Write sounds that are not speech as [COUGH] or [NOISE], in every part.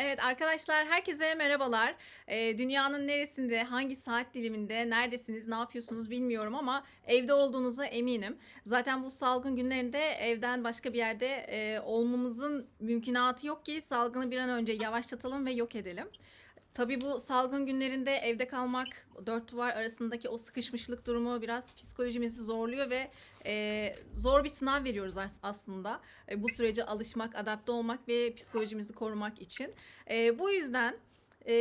Evet arkadaşlar herkese merhabalar. Ee, dünyanın neresinde, hangi saat diliminde, neredesiniz, ne yapıyorsunuz bilmiyorum ama evde olduğunuza eminim. Zaten bu salgın günlerinde evden başka bir yerde e, olmamızın mümkünatı yok ki salgını bir an önce yavaşlatalım ve yok edelim. Tabii bu salgın günlerinde evde kalmak, dört duvar arasındaki o sıkışmışlık durumu biraz psikolojimizi zorluyor ve e, zor bir sınav veriyoruz as- aslında. E, bu sürece alışmak, adapte olmak ve psikolojimizi korumak için. E, bu yüzden e,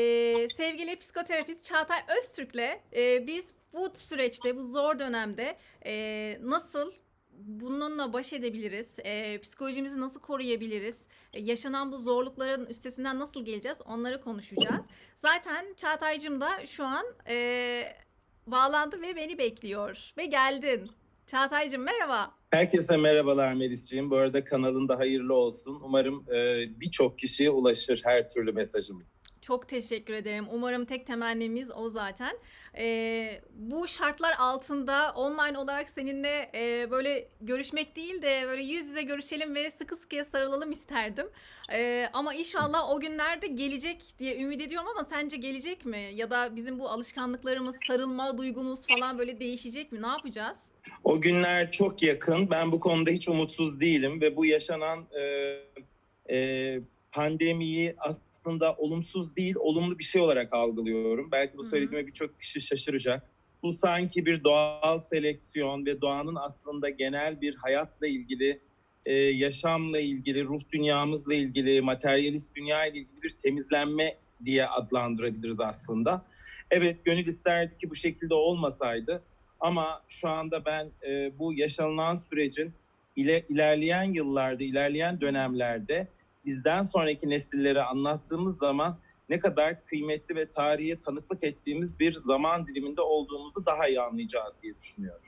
sevgili psikoterapist Çağatay Öztürk'le e, biz bu süreçte, bu zor dönemde e, nasıl bununla baş edebiliriz, e, psikolojimizi nasıl koruyabiliriz, e, yaşanan bu zorlukların üstesinden nasıl geleceğiz onları konuşacağız. Zaten Çağatay'cım da şu an e, bağlandı ve beni bekliyor ve geldin. Çağatay'cım merhaba. Herkese merhabalar Melisciğim. Bu arada kanalın da hayırlı olsun. Umarım e, birçok kişiye ulaşır her türlü mesajımız. Çok teşekkür ederim. Umarım tek temennimiz o zaten. Ee, bu şartlar altında online olarak seninle e, böyle görüşmek değil de böyle yüz yüze görüşelim ve sıkı sıkıya sarılalım isterdim. Ee, ama inşallah o günlerde gelecek diye ümit ediyorum ama sence gelecek mi? Ya da bizim bu alışkanlıklarımız, sarılma duygumuz falan böyle değişecek mi? Ne yapacağız? O günler çok yakın. Ben bu konuda hiç umutsuz değilim ve bu yaşanan e, e, pandemiyi aslında olumsuz değil, olumlu bir şey olarak algılıyorum. Belki bu söylediğime birçok kişi şaşıracak. Bu sanki bir doğal seleksiyon ve doğanın aslında genel bir hayatla ilgili, e, yaşamla ilgili, ruh dünyamızla ilgili, materyalist dünya ile ilgili bir temizlenme diye adlandırabiliriz aslında. Evet gönül isterdi ki bu şekilde olmasaydı ama şu anda ben e, bu yaşanılan sürecin ile, ilerleyen yıllarda, ilerleyen dönemlerde bizden sonraki nesillere anlattığımız zaman ne kadar kıymetli ve tarihe tanıklık ettiğimiz bir zaman diliminde olduğumuzu daha iyi anlayacağız diye düşünüyorum.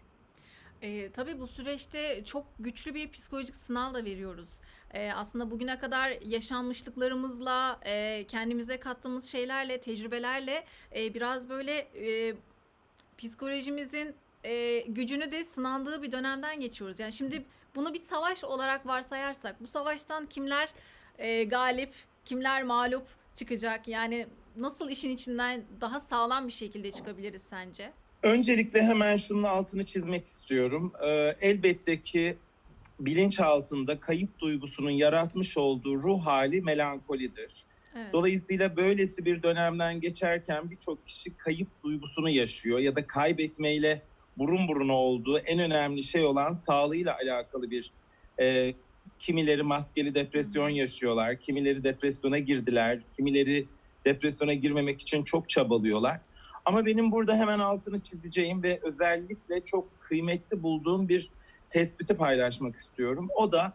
Ee, tabii bu süreçte çok güçlü bir psikolojik sınav da veriyoruz. Ee, aslında bugüne kadar yaşanmışlıklarımızla, e, kendimize kattığımız şeylerle, tecrübelerle e, biraz böyle e, psikolojimizin e, gücünü de sınandığı bir dönemden geçiyoruz. Yani şimdi bunu bir savaş olarak varsayarsak, bu savaştan kimler e, galip, kimler mağlup çıkacak? Yani nasıl işin içinden daha sağlam bir şekilde çıkabiliriz sence? Öncelikle hemen şunun altını çizmek istiyorum. Ee, elbette ki bilinç altında kayıp duygusunun yaratmış olduğu ruh hali melankolidir. Evet. Dolayısıyla böylesi bir dönemden geçerken birçok kişi kayıp duygusunu yaşıyor ya da kaybetmeyle burun buruna olduğu en önemli şey olan sağlığıyla alakalı bir e, kimileri maskeli depresyon yaşıyorlar, kimileri depresyona girdiler, kimileri depresyona girmemek için çok çabalıyorlar. Ama benim burada hemen altını çizeceğim ve özellikle çok kıymetli bulduğum bir tespiti paylaşmak istiyorum. O da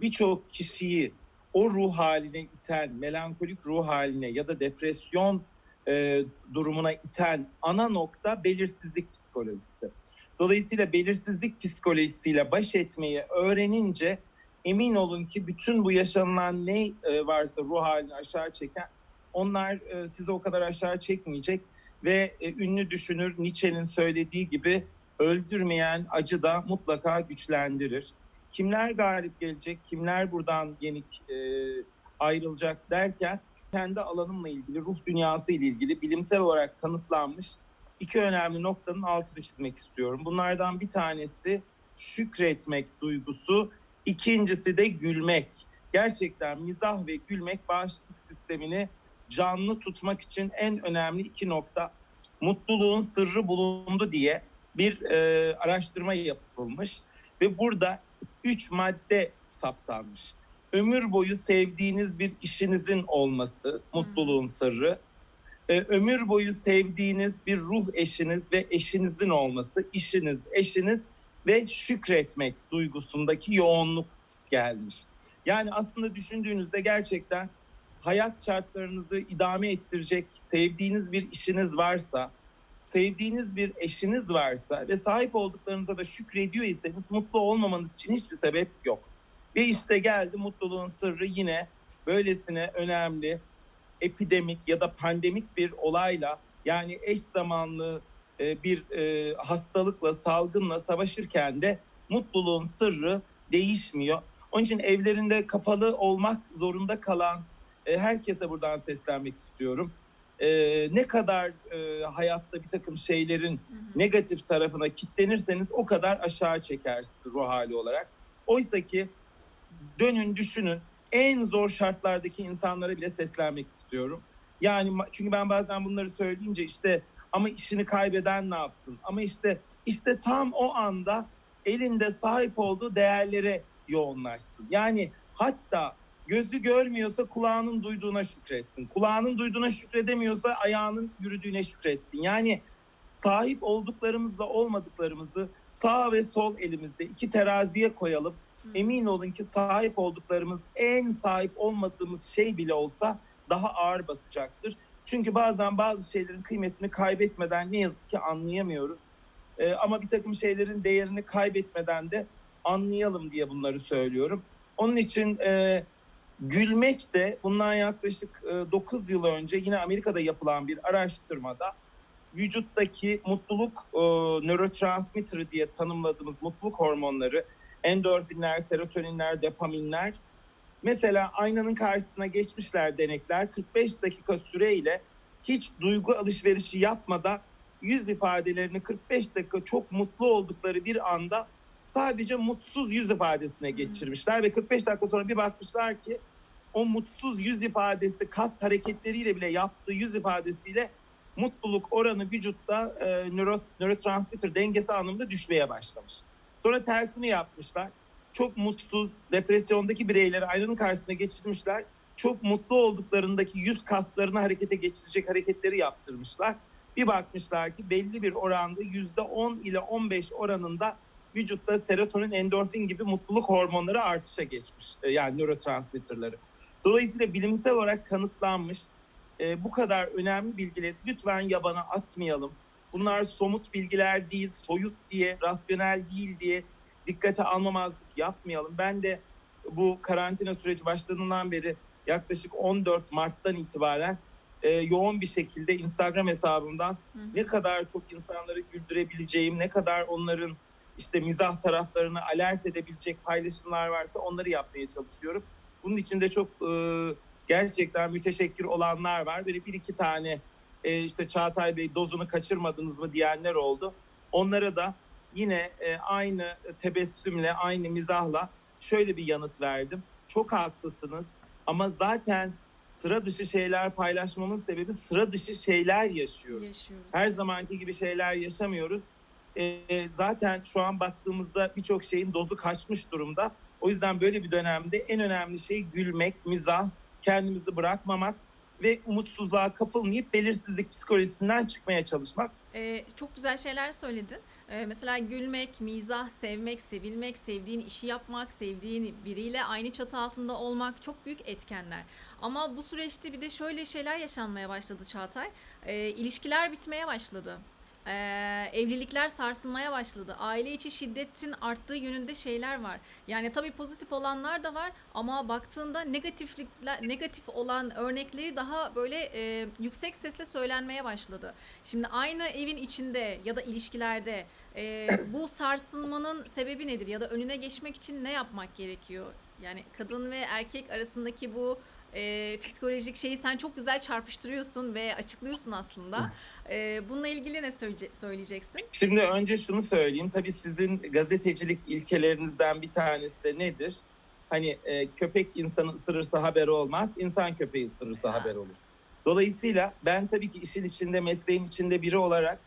birçok kişiyi o ruh haline iten, melankolik ruh haline ya da depresyon e, durumuna iten ana nokta belirsizlik psikolojisi. Dolayısıyla belirsizlik psikolojisiyle baş etmeyi öğrenince emin olun ki bütün bu yaşanılan ne e, varsa ruh halini aşağı çeken onlar e, sizi o kadar aşağı çekmeyecek ve e, ünlü düşünür Nietzsche'nin söylediği gibi öldürmeyen acı da mutlaka güçlendirir. Kimler galip gelecek, kimler buradan yenik ayrılacak derken kendi alanımla ilgili, ruh dünyası ile ilgili bilimsel olarak kanıtlanmış iki önemli noktanın altını çizmek istiyorum. Bunlardan bir tanesi şükretmek duygusu, ikincisi de gülmek. Gerçekten mizah ve gülmek bağışıklık sistemini canlı tutmak için en önemli iki nokta. Mutluluğun sırrı bulundu diye bir e, araştırma yapılmış ve burada üç madde saptanmış. Ömür boyu sevdiğiniz bir işinizin olması, mutluluğun sırrı. E, ömür boyu sevdiğiniz bir ruh eşiniz ve eşinizin olması, işiniz, eşiniz ve şükretmek duygusundaki yoğunluk gelmiş. Yani aslında düşündüğünüzde gerçekten hayat şartlarınızı idame ettirecek sevdiğiniz bir işiniz varsa, sevdiğiniz bir eşiniz varsa ve sahip olduklarınıza da şükrediyor iseniz mutlu olmamanız için hiçbir sebep yok. Ve işte geldi mutluluğun sırrı yine böylesine önemli epidemik ya da pandemik bir olayla yani eş zamanlı e, bir e, hastalıkla, salgınla savaşırken de mutluluğun sırrı değişmiyor. Onun için evlerinde kapalı olmak zorunda kalan e, herkese buradan seslenmek istiyorum. E, ne kadar e, hayatta bir takım şeylerin Hı hı. negatif tarafına kitlenirseniz o kadar aşağı çekersiniz ruh hali olarak. Oysa ki dönün düşünün en zor şartlardaki insanlara bile seslenmek istiyorum. Yani çünkü ben bazen bunları söyleyince işte ama işini kaybeden ne yapsın? Ama işte işte tam o anda elinde sahip olduğu değerlere yoğunlaşsın. Yani hatta gözü görmüyorsa kulağının duyduğuna şükretsin. Kulağının duyduğuna şükredemiyorsa ayağının yürüdüğüne şükretsin. Yani sahip olduklarımızla olmadıklarımızı sağ ve sol elimizde iki teraziye koyalım. Emin olun ki sahip olduklarımız en sahip olmadığımız şey bile olsa daha ağır basacaktır. Çünkü bazen bazı şeylerin kıymetini kaybetmeden ne yazık ki anlayamıyoruz. Ee, ama bir takım şeylerin değerini kaybetmeden de anlayalım diye bunları söylüyorum. Onun için e, gülmek de bundan yaklaşık e, 9 yıl önce yine Amerika'da yapılan bir araştırmada vücuttaki mutluluk e, nörotransmitteri diye tanımladığımız mutluluk hormonları endorfinler, serotoninler, dopaminler mesela aynanın karşısına geçmişler denekler 45 dakika süreyle hiç duygu alışverişi yapmadan yüz ifadelerini 45 dakika çok mutlu oldukları bir anda sadece mutsuz yüz ifadesine geçirmişler ve 45 dakika sonra bir bakmışlar ki o mutsuz yüz ifadesi kas hareketleriyle bile yaptığı yüz ifadesiyle mutluluk oranı vücutta e, nöro, nörotransmitter dengesi anlamında düşmeye başlamış. Sonra tersini yapmışlar. Çok mutsuz, depresyondaki bireyleri aynanın karşısına geçirmişler. Çok mutlu olduklarındaki yüz kaslarını harekete geçirecek hareketleri yaptırmışlar. Bir bakmışlar ki belli bir oranda yüzde 10 ile 15 oranında vücutta serotonin, endorfin gibi mutluluk hormonları artışa geçmiş. E, Yani nörotransmitterleri. Dolayısıyla bilimsel olarak kanıtlanmış e, bu kadar önemli bilgileri lütfen yabana atmayalım. Bunlar somut bilgiler değil, soyut diye, rasyonel değil diye dikkate almamazlık yapmayalım. Ben de bu karantina süreci başladığından beri yaklaşık 14 Mart'tan itibaren e, yoğun bir şekilde Instagram hesabımdan Hı hı. ne kadar çok insanları güldürebileceğim, ne kadar onların işte mizah taraflarını alert edebilecek paylaşımlar varsa onları yapmaya çalışıyorum. Bunun için de çok e, gerçekten müteşekkir olanlar var. Böyle bir iki tane e, işte Çağatay Bey dozunu kaçırmadınız mı diyenler oldu. Onlara da yine e, aynı tebessümle, aynı mizahla şöyle bir yanıt verdim. Çok haklısınız ama zaten sıra dışı şeyler paylaşmamın sebebi sıra dışı şeyler yaşıyoruz Yaşıyoruz. her zamanki gibi şeyler yaşamıyoruz. Ee, zaten şu an baktığımızda birçok şeyin dozu kaçmış durumda. O yüzden böyle bir dönemde en önemli şey gülmek, mizah, kendimizi bırakmamak ve umutsuzluğa kapılmayıp belirsizlik psikolojisinden çıkmaya çalışmak. Ee, çok güzel şeyler söyledin. Ee, mesela gülmek, mizah, sevmek, sevilmek, sevdiğin işi yapmak, sevdiğin biriyle aynı çatı altında olmak çok büyük etkenler. Ama bu süreçte bir de şöyle şeyler yaşanmaya başladı Çağatay. Ee, ilişkiler bitmeye başladı. Ee, evlilikler sarsılmaya başladı. Aile içi şiddetin arttığı yönünde şeyler var. Yani tabii pozitif olanlar da var ama baktığında negatiflikler negatif olan örnekleri daha böyle e, yüksek sesle söylenmeye başladı. Şimdi aynı evin içinde ya da ilişkilerde e, bu sarsılmanın sebebi nedir ya da önüne geçmek için ne yapmak gerekiyor? Yani kadın ve erkek arasındaki bu e, psikolojik şeyi sen çok güzel çarpıştırıyorsun ve açıklıyorsun aslında. E, bununla ilgili ne söyleyece- söyleyeceksin? Şimdi önce şunu söyleyeyim. Tabii sizin gazetecilik ilkelerinizden bir tanesi de nedir? Hani e, köpek insanı ısırırsa haber olmaz, insan köpeği ısırırsa haber olur. Dolayısıyla ben tabii ki işin içinde, mesleğin içinde biri olarak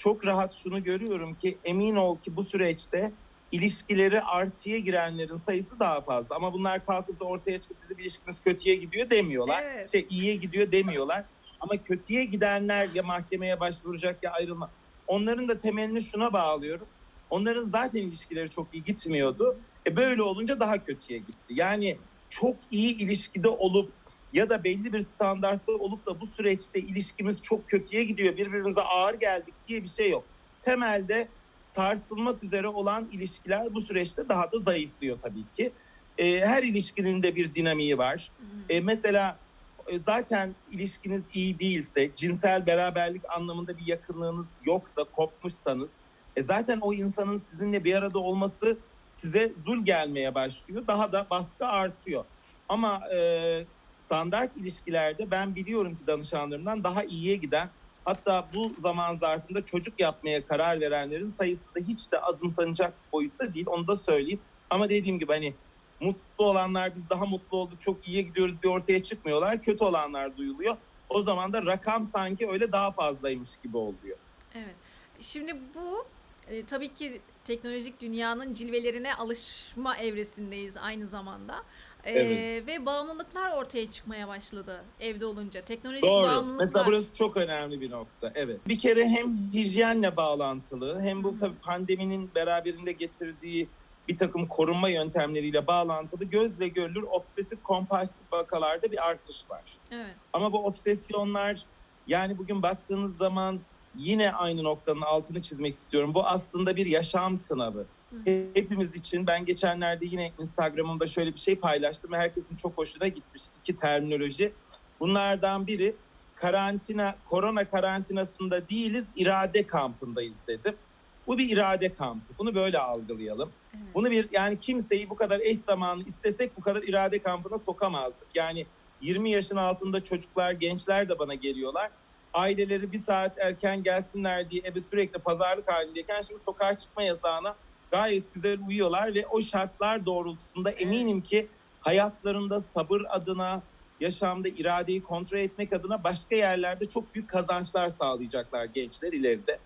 çok rahat şunu görüyorum ki emin ol ki bu süreçte ilişkileri artıya girenlerin sayısı daha fazla. Ama bunlar kalkıp da ortaya çıkıp bizim ilişkimiz kötüye gidiyor demiyorlar. Evet. Şey iyiye gidiyor demiyorlar. Ama kötüye gidenler ya mahkemeye başvuracak ya ayrılma. Onların da temelini şuna bağlıyorum. Onların zaten ilişkileri çok iyi gitmiyordu. E böyle olunca daha kötüye gitti. Yani çok iyi ilişkide olup ya da belli bir standartta olup da bu süreçte ilişkimiz çok kötüye gidiyor, birbirimize ağır geldik diye bir şey yok. Temelde sarsılmak üzere olan ilişkiler bu süreçte daha da zayıflıyor tabii ki. E, her ilişkinin de bir dinamiği var. Hı. E, mesela e, zaten ilişkiniz iyi değilse, cinsel beraberlik anlamında bir yakınlığınız yoksa, kopmuşsanız, e, zaten o insanın sizinle bir arada olması size zul gelmeye başlıyor. Daha da baskı artıyor. Ama e, standart ilişkilerde ben biliyorum ki danışanlarımdan daha iyiye giden hatta bu zaman zarfında çocuk yapmaya karar verenlerin sayısı da hiç de azımsanacak boyutta değil onu da söyleyeyim. Ama dediğim gibi hani mutlu olanlar biz daha mutlu olduk çok iyiye gidiyoruz bir ortaya çıkmıyorlar. Kötü olanlar duyuluyor. O zaman da rakam sanki öyle daha fazlaymış gibi oluyor. Evet. Şimdi bu e, tabii ki teknolojik dünyanın cilvelerine alışma evresindeyiz aynı zamanda. Evet. Ve bağımlılıklar ortaya çıkmaya başladı evde olunca. Teknolojik Doğru. bağımlılıklar. Mesela burası çok önemli bir nokta. Evet. Bir kere hem hijyenle bağlantılı hem bu tabii pandeminin beraberinde getirdiği bir takım korunma yöntemleriyle bağlantılı gözle görülür obsesif kompulsif vakalarda bir artış var. Evet. Ama bu obsesyonlar yani bugün baktığınız zaman yine aynı noktanın altını çizmek istiyorum. Bu aslında bir yaşam sınavı. Hepimiz için ben geçenlerde yine Instagram'ımda şöyle bir şey paylaştım ve herkesin çok hoşuna gitmiş iki terminoloji. Bunlardan biri karantina, korona karantinasında değiliz, irade kampındayız dedim. Bu bir irade kampı. Bunu böyle algılayalım. Evet. Bunu bir yani kimseyi bu kadar eş zamanlı istesek bu kadar irade kampına sokamazdık. Yani 20 yaşın altında çocuklar, gençler de bana geliyorlar. Aileleri bir saat erken gelsinler diye ebe sürekli pazarlık halindeyken şimdi sokağa çıkma yasağına gayet güzel uyuyorlar ve o şartlar doğrultusunda eminim ki hayatlarında sabır adına, yaşamda iradeyi kontrol etmek adına başka yerlerde çok büyük kazançlar sağlayacaklar gençler ileride.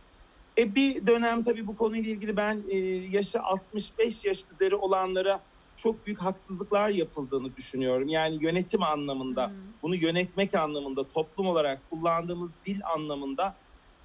E bir dönem tabii bu konuyla ilgili ben e, yaşı 65 yaş üzeri olanlara çok büyük haksızlıklar yapıldığını düşünüyorum. Yani yönetim anlamında, Hı. bunu yönetmek anlamında, toplum olarak kullandığımız dil anlamında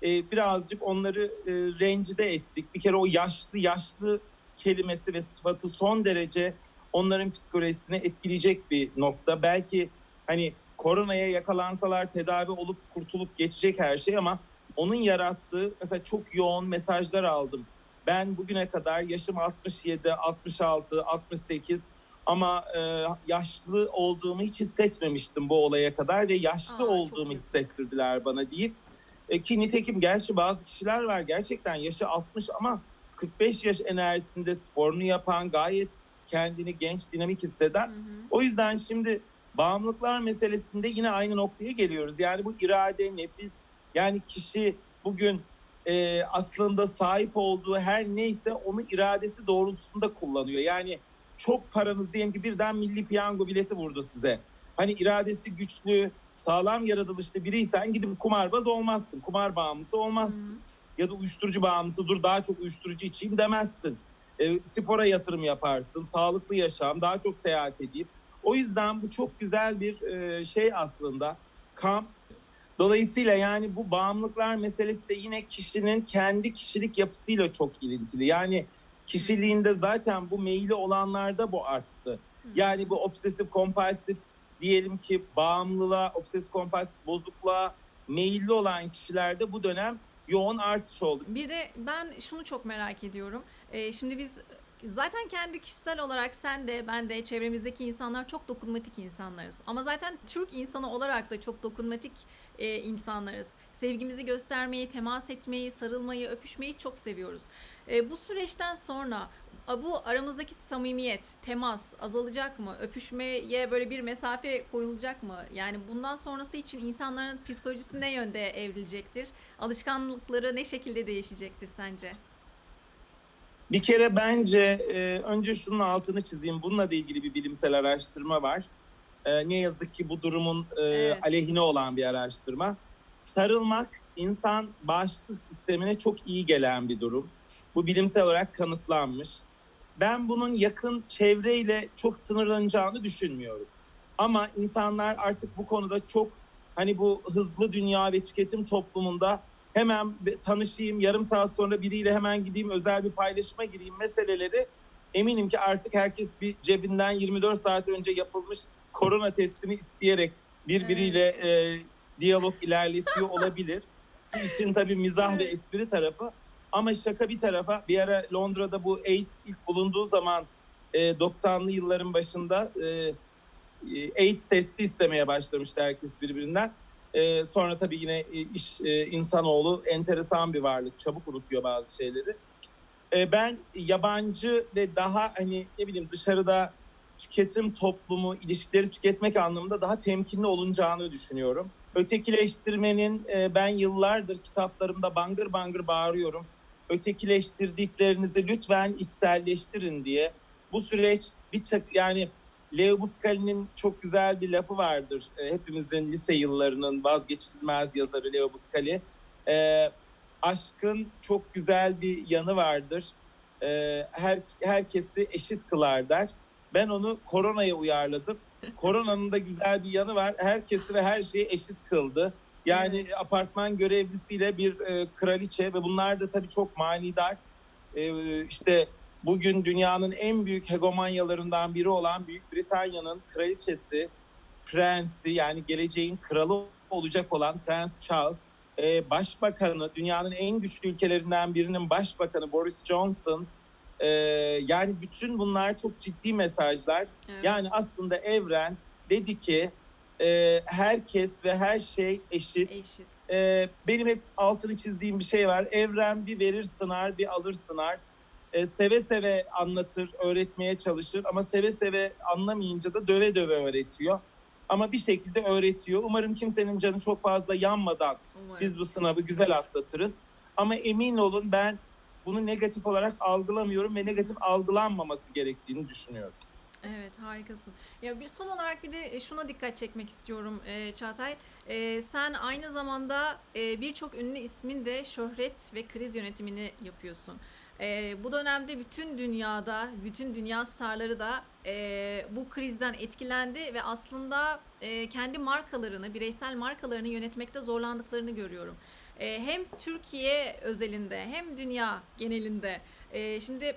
e, birazcık onları e, rencide ettik. Bir kere o yaşlı yaşlı kelimesi ve sıfatı son derece onların psikolojisini etkileyecek bir nokta. Belki hani koronaya yakalansalar tedavi olup kurtulup geçecek her şey ama onun yarattığı mesela çok yoğun mesajlar aldım. Ben bugüne kadar yaşım 67, 66, 68 ama e, yaşlı olduğumu hiç hissetmemiştim bu olaya kadar ve yaşlı Aa, olduğumu hissettirdiler bana deyip e, ki nitekim gerçi bazı kişiler var gerçekten yaşı 60 ama 45 yaş enerjisinde sporunu yapan gayet kendini genç dinamik hisseden Hı hı. o yüzden şimdi bağımlılıklar meselesinde yine aynı noktaya geliyoruz. Yani bu irade, nefis, yani kişi bugün e, aslında sahip olduğu her neyse onu iradesi doğrultusunda kullanıyor. Yani çok paranız diyelim ki birden milli piyango bileti vurdu size. Hani iradesi güçlü, sağlam yaratılışlı biriysen gidip kumarbaz olmazsın. Kumar bağımlısı olmazsın hı. ya da uyuşturucu bağımlısı dur daha çok uyuşturucu içeyim demezsin. E, spora yatırım yaparsın, sağlıklı yaşam, daha çok seyahat edeyim. O yüzden bu çok güzel bir e, şey aslında kamp. Dolayısıyla yani bu bağımlılıklar meselesi de yine kişinin kendi kişilik yapısıyla çok ilintili. Yani kişiliğinde zaten bu meyili olanlarda bu arttı. Yani bu obsesif kompulsif diyelim ki bağımlılığa, obsesif kompulsif bozukluğa meyilli olan kişilerde bu dönem yoğun artış oldu. Bir de ben şunu çok merak ediyorum. Ee, şimdi biz zaten kendi kişisel olarak sen de ben de çevremizdeki insanlar çok dokunmatik insanlarız. Ama zaten Türk insanı olarak da çok dokunmatik e, insanlarız. Sevgimizi göstermeyi, temas etmeyi, sarılmayı, öpüşmeyi çok seviyoruz. E, bu süreçten sonra bu aramızdaki samimiyet, temas azalacak mı? Öpüşmeye böyle bir mesafe koyulacak mı? Yani bundan sonrası için insanların psikolojisi ne yönde evrilecektir? Alışkanlıkları ne şekilde değişecektir sence? Bir kere bence e, önce şunun altını çizeyim. Bununla da ilgili bir bilimsel araştırma var. E, ne yazık ki bu durumun e, Evet. aleyhine olan bir araştırma. Sarılmak insan bağışıklık sistemine çok iyi gelen bir durum. Bu bilimsel olarak kanıtlanmış. Ben bunun yakın çevreyle çok sınırlanacağını düşünmüyorum. Ama insanlar artık bu konuda çok hani bu hızlı dünya ve tüketim toplumunda hemen tanışayım, yarım saat sonra biriyle hemen gideyim, özel bir paylaşıma gireyim meseleleri eminim ki artık herkes bir cebinden 24 saat önce yapılmış korona testini isteyerek birbiriyle e, diyalog ilerletiyor [LAUGHS] olabilir. İşin tabii mizah ve Evet. espri tarafı. Ama şaka bir tarafa bir ara Londra'da bu AIDS ilk bulunduğu zaman e, 90'lı yılların başında e, e, AIDS testi istemeye başlamıştı herkes birbirinden. E, sonra tabii yine e, iş e, insanoğlu enteresan bir varlık. Çabuk unutuyor bazı şeyleri. E, ben yabancı ve daha hani ne bileyim dışarıda tüketim toplumu, ilişkileri tüketmek anlamında daha temkinli olunacağını düşünüyorum. Ötekileştirmenin e, ben yıllardır kitaplarımda bangır bangır bağırıyorum. Ötekileştirdiklerinizi lütfen içselleştirin diye. Bu süreç bir yani Leo Buscali'nin çok güzel bir lafı vardır. E, hepimizin lise yıllarının vazgeçilmez yazarı Leo Buscali. E, aşkın çok güzel bir yanı vardır. E, her herkesi eşit kılar der. Ben onu koronaya uyarladım. Koronanın da güzel bir yanı var. Herkesi ve her şeyi eşit kıldı. Yani apartman görevlisiyle bir e, kraliçe ve bunlar da tabii çok manidar. E, işte bugün dünyanın en büyük hegemonyalarından biri olan Büyük Britanya'nın kraliçesi, prensi yani geleceğin kralı olacak olan Prens Charles, e, başbakanı, dünyanın en güçlü ülkelerinden birinin başbakanı Boris Johnson, e, yani bütün bunlar çok ciddi mesajlar. Evet. Yani aslında evren dedi ki e, herkes ve her şey eşit. Eşit. E, benim hep altını çizdiğim bir şey var. Evren bir verir sınar, bir alır sınar. E, seve seve anlatır, öğretmeye çalışır ama seve seve anlamayınca da döve döve öğretiyor. Ama bir şekilde öğretiyor. Umarım kimsenin canı çok fazla yanmadan Umarım. biz bu sınavı güzel atlatırız. Ama emin olun ben bunu negatif olarak algılamıyorum ve negatif algılanmaması gerektiğini düşünüyorum. Evet harikasın. Ya bir son olarak bir de e, şuna dikkat çekmek istiyorum e, Çağatay. E, sen aynı zamanda e, birçok ünlü ismin de şöhret ve kriz yönetimini yapıyorsun. E, bu dönemde bütün dünyada, bütün dünya starları da e, bu krizden etkilendi ve aslında e, kendi markalarını, bireysel markalarını yönetmekte zorlandıklarını görüyorum. E, hem Türkiye özelinde hem dünya genelinde. E, şimdi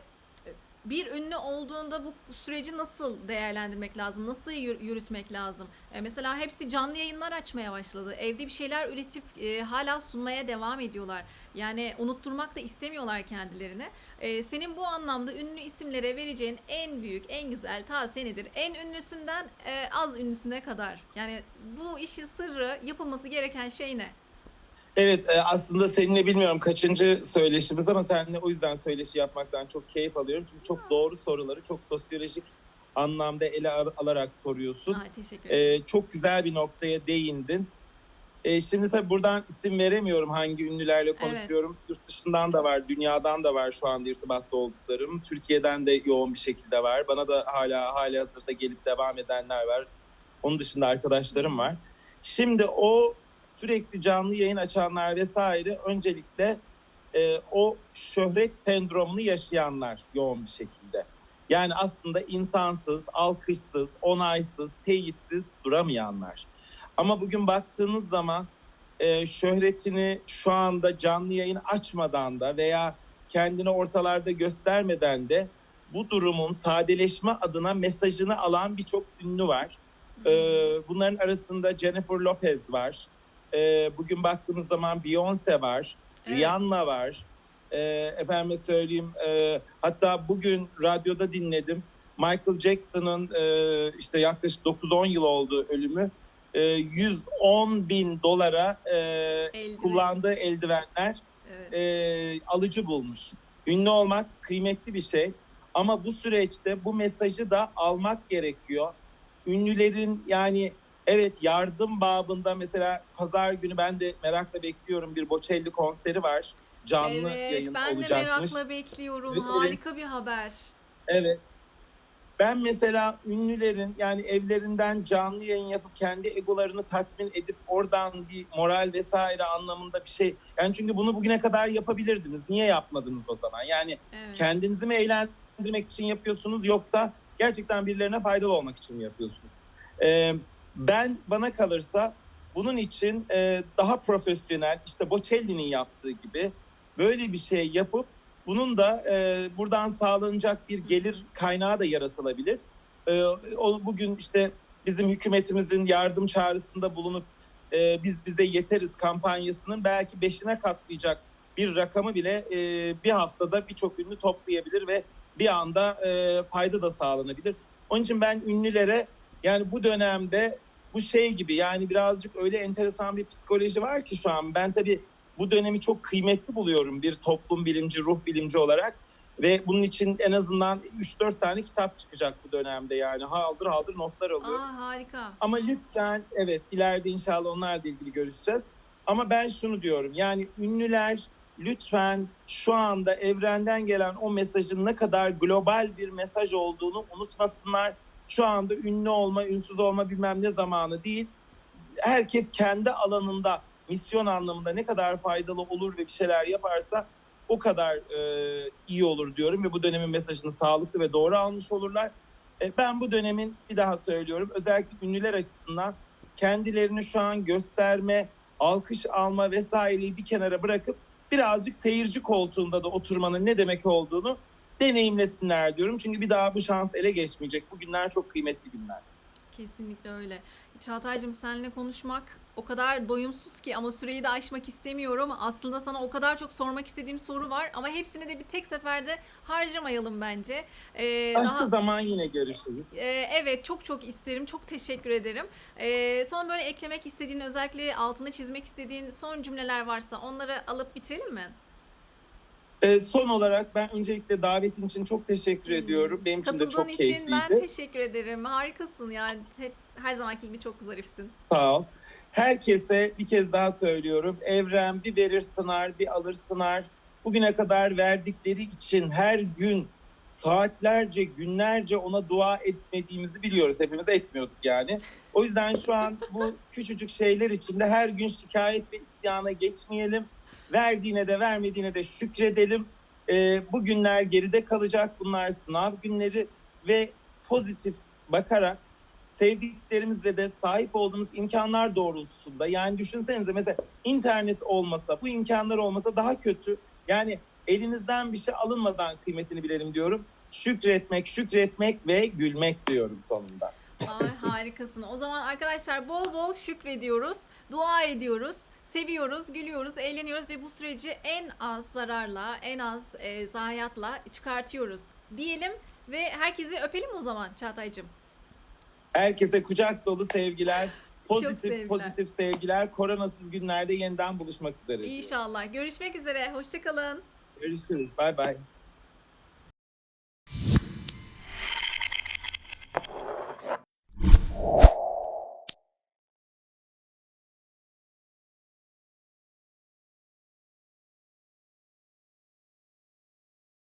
bir ünlü olduğunda bu süreci nasıl değerlendirmek lazım? Nasıl yür- yürütmek lazım? E, mesela hepsi canlı yayınlar açmaya başladı. Evde bir şeyler üretip e, hala sunmaya devam ediyorlar. Yani unutturmak da istemiyorlar kendilerine. E, senin bu anlamda ünlü isimlere vereceğin en büyük, en güzel tavsiye nedir? En ünlüsünden e, az ünlüsüne kadar. Yani bu işin sırrı, yapılması gereken şey ne? Evet e, aslında seninle bilmiyorum kaçıncı söyleşimiz ama seninle o yüzden söyleşi yapmaktan çok keyif alıyorum. Çünkü çok doğru soruları çok sosyolojik anlamda ele al- alarak soruyorsun. Aa, teşekkür ederim. E, çok güzel bir noktaya değindin. E, şimdi tabii buradan isim veremiyorum hangi ünlülerle konuşuyorum. Yurt dışından da var, dünyadan da var şu anda irtibatta olduklarım. Türkiye'den de yoğun bir şekilde var. Bana da hala hali hazırda gelip devam edenler var. Onun dışında arkadaşlarım var. Şimdi o sürekli canlı yayın açanlar vesaire öncelikle e, o şöhret sendromunu yaşayanlar yoğun bir şekilde. Yani aslında insansız, alkışsız, onaysız, teyitsiz duramayanlar. Ama bugün baktığınız zaman e, şöhretini şu anda canlı yayın açmadan da veya kendini ortalarda göstermeden de bu durumun sadeleşme adına mesajını alan birçok ünlü var. Ee, bunların arasında Jennifer Lopez var. Ee, bugün baktığımız zaman Beyoncé var. Evet. Rihanna var. Ee, efendime söyleyeyim. e, hatta bugün radyoda dinledim. Michael Jackson'ın e, işte yaklaşık 9-10 yıl oldu ölümü. E, 110 bin dolara e, Eldiven. kullandığı eldivenler Evet. e, alıcı bulmuş. Ünlü olmak kıymetli bir şey ama bu süreçte bu mesajı da almak gerekiyor. Ünlülerin yani evet yardım babında mesela pazar günü ben de merakla bekliyorum bir Bocelli konseri var. Canlı evet, yayın ben de olacakmış. merakla bekliyorum. Evet, evet. Harika bir haber. Evet. Ben mesela ünlülerin yani evlerinden canlı yayın yapıp kendi egolarını tatmin edip oradan bir moral vesaire anlamında bir şey. Yani çünkü bunu bugüne kadar yapabilirdiniz. Niye yapmadınız o zaman? Yani Evet. kendinizi mi eğlendirmek için yapıyorsunuz yoksa gerçekten birilerine faydalı olmak için mi yapıyorsunuz? Ee, ben bana kalırsa bunun için e, daha profesyonel işte Bocelli'nin yaptığı gibi böyle bir şey yapıp bunun da e, buradan sağlanacak bir gelir kaynağı da yaratılabilir. E, o bugün işte bizim hükümetimizin yardım çağrısında bulunup e, biz bize yeteriz kampanyasının belki beşine katlayacak bir rakamı bile e, bir haftada birçok ünlü toplayabilir ve bir anda e, fayda da sağlanabilir. Onun için ben ünlülere yani bu dönemde bu şey gibi yani birazcık öyle enteresan bir psikoloji var ki şu an ben tabii bu dönemi çok kıymetli buluyorum bir toplum bilimci, ruh bilimci olarak. Ve bunun için en azından 3-4 tane kitap çıkacak bu dönemde yani. Haldır haldır notlar alıyorum. Aa harika. Ama lütfen evet ileride inşallah onlarla ilgili görüşeceğiz. Ama ben şunu diyorum yani ünlüler lütfen şu anda evrenden gelen o mesajın ne kadar global bir mesaj olduğunu unutmasınlar. Şu anda ünlü olma, ünsüz olma bilmem ne zamanı değil. Herkes kendi alanında misyon anlamında ne kadar faydalı olur ve bir şeyler yaparsa o kadar e, iyi olur diyorum ve bu dönemin mesajını sağlıklı ve doğru almış olurlar. E, ben bu dönemin bir daha söylüyorum özellikle ünlüler açısından kendilerini şu an gösterme, alkış alma vesaireyi bir kenara bırakıp birazcık seyirci koltuğunda da oturmanın ne demek olduğunu deneyimlesinler diyorum. Çünkü bir daha bu şans ele geçmeyecek. Bu günler çok kıymetli günler. Kesinlikle öyle. Çağatay'cığım seninle konuşmak o kadar doyumsuz ki ama süreyi de aşmak istemiyorum. Aslında sana o kadar çok sormak istediğim soru var ama hepsini de bir tek seferde harcamayalım bence. Ee, Başka daha zaman yine görüşürüz. Ee, evet çok çok isterim. Çok teşekkür ederim. Ee, son böyle eklemek istediğin özellikle altını çizmek istediğin son cümleler varsa onları alıp bitirelim mi? E, son olarak ben öncelikle davetin için çok teşekkür Hmm. ediyorum. Benim için de çok için keyifliydi. ben teşekkür ederim. Harikasın yani. Hep her zamanki gibi çok zarifsin. Sağ ol. Herkese bir kez daha söylüyorum. Evren bir verir sınar, bir alır sınar. Bugüne kadar verdikleri için her gün saatlerce, günlerce ona dua etmediğimizi biliyoruz. Hepimiz etmiyorduk yani. O yüzden şu an bu küçücük şeyler içinde her gün şikayet ve isyana geçmeyelim. Verdiğine de vermediğine de şükredelim. Ee, bu günler geride kalacak. Bunlar sınav günleri ve pozitif bakarak sevdiklerimizle de sahip olduğumuz imkanlar doğrultusunda yani düşünsenize mesela internet olmasa bu imkanlar olmasa daha kötü yani elinizden bir şey alınmadan kıymetini bilelim diyorum. Şükretmek, şükretmek ve gülmek diyorum sonunda. Ay harikasın. O zaman arkadaşlar bol bol şükrediyoruz, dua ediyoruz, seviyoruz, gülüyoruz, eğleniyoruz ve bu süreci en az zararla, en az e, zayiatla çıkartıyoruz diyelim ve herkesi öpelim o zaman Çağatay'cığım. Herkese kucak dolu sevgiler, [LAUGHS] pozitif sevgiler. pozitif sevgiler. Koronasız günlerde yeniden buluşmak üzere. İnşallah. Görüşmek üzere. Hoşçakalın. Görüşürüz. Bay bay.